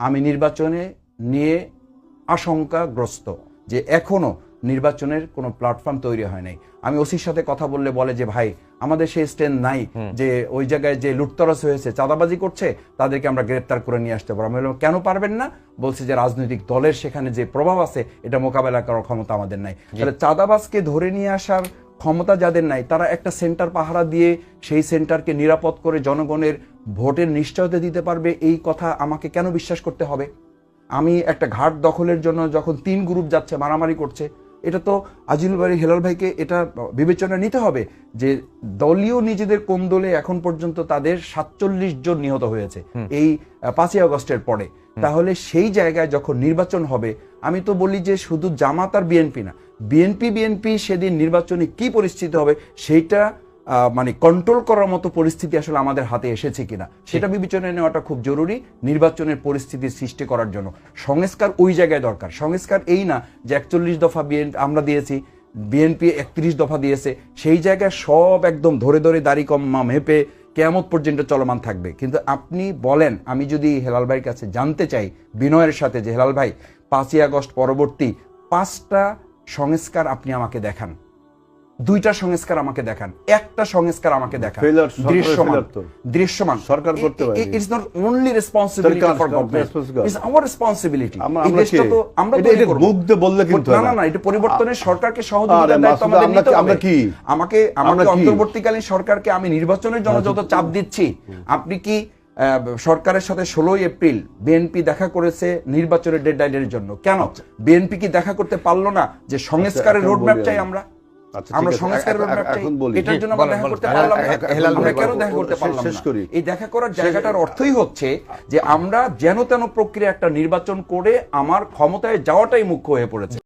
আমি নির্বাচনে নিয়ে আশঙ্কাগ্রস্ত যে এখনও নির্বাচনের কোনো প্ল্যাটফর্ম তৈরি হয় নাই। আমি ওসির সাথে কথা বললে বলে যে ভাই আমাদের সেই স্ট্রেন্থ নাই যে ওই জায়গায় যে লুটতরাস হয়েছে চাঁদাবাজি করছে তাদেরকে আমরা গ্রেপ্তার করে নিয়ে আসতে পারব। আমি বললাম, কেন পারবেন না? বলছে যে রাজনৈতিক দলের সেখানে যে প্রভাব আছে এটা মোকাবেলা করার ক্ষমতা আমাদের নাই। তাহলে চাঁদাবাজকে ধরে নিয়ে আসার ক্ষমতা যাদের নাই তারা একটা সেন্টার পাহারা দিয়ে সেই সেন্টারকে নিরাপদ করে জনগণের ভোটের নিশ্চয়তা দিতে পারবে এই কথা আমাকে কেন বিশ্বাস করতে হবে? আমি একটা ঘাট দখলের জন্য যখন তিন গ্রুপ যাচ্ছে মারামারি করছে এটা তো আজিলুল বাড়ি হেলাল ভাইকে এটা বিবেচনা নিতে হবে যে দলীয় নিজেদের কোন দলে এখন পর্যন্ত তাদের সাতচল্লিশ জন নিহত হয়েছে এই পাঁচই আগস্টের পরে। তাহলে সেই জায়গায় যখন নির্বাচন হবে আমি তো বলি যে শুধু জামাত আর বিএনপি না বিএনপি বিএনপি সেদিন নির্বাচনে কি পরিস্থিতি হবে সেইটা মানে কন্ট্রোল করার মতো পরিস্থিতি আসলে আমাদের হাতে এসেছে কিনা সেটা বিবেচনায় নেওয়াটা খুব জরুরি নির্বাচনের পরিস্থিতি সৃষ্টি করার জন্য। সংস্কার ওই জায়গায় দরকার। সংস্কার এই না যে একচল্লিশ দফা বিএন আমরা দিয়েছি বিএনপি একত্রিশ দফা দিয়েছে সেই জায়গায় সব একদম ধরে ধরে দাড়ি কম্মা মেপে কেয়ামত পর্যন্ত চলমান থাকবে। কিন্তু আপনি বলেন আমি যদি হেলাল ভাইয়ের কাছে জানতে চাই বিনয়ের সাথে যে হেলাল ভাই পাঁচই আগস্ট পরবর্তী পাঁচটা সংস্কার আপনি আমাকে দেখান। দুইটা সংস্কার আমাকে দেখান। একটা সংস্কার আমাকে দেখান। দৃশ্যমান। দৃশ্যমান। সরকার করতে। It's not only responsibility for government it's our responsibility আমরা- এই দেশটা তো আমরা এটা- তৈরি এটা করব। মুখ দিয়ে বললে কিন্তু না না এটা পরিবর্তনের সরকারকে আরে দায়িত্ব আমাদের আমরা নিতে কি- হবে। আমরা কি? আমাকে আমাকে অন্তর্বর্তীকালীন সরকারকে আমি নির্বাচনের জন্য যত চাপ দিচ্ছি আপনি কি সরকারের সাথে ষোলোই এপ্রিল বিএনপি দেখা করেছে নির্বাচনের ডেডলাইনের জন্য? কেন? বিএনপি কি দেখা করতে পারল না যে সংস্কারের রোডম্যাপ চাই আমরা? আচ্ছা, আমরা ঠিক আছে। সংস্কারের এ- এ- রোডম্যাপ চাই এখন বলি। এটার জন্য আমরা দেখা করতে পারলাম না হে- হেলাল আমরা ভাই কেন দেখা করতে পারলাম শেষ করি। এই দেখা করার জায়গাটার অর্থই হচ্ছে যে আমরা যেন তেন প্রক্রিয়া একটা নির্বাচন করে আমার ক্ষমতায় যাওয়াটাই মুখ্য হয়ে পড়েছে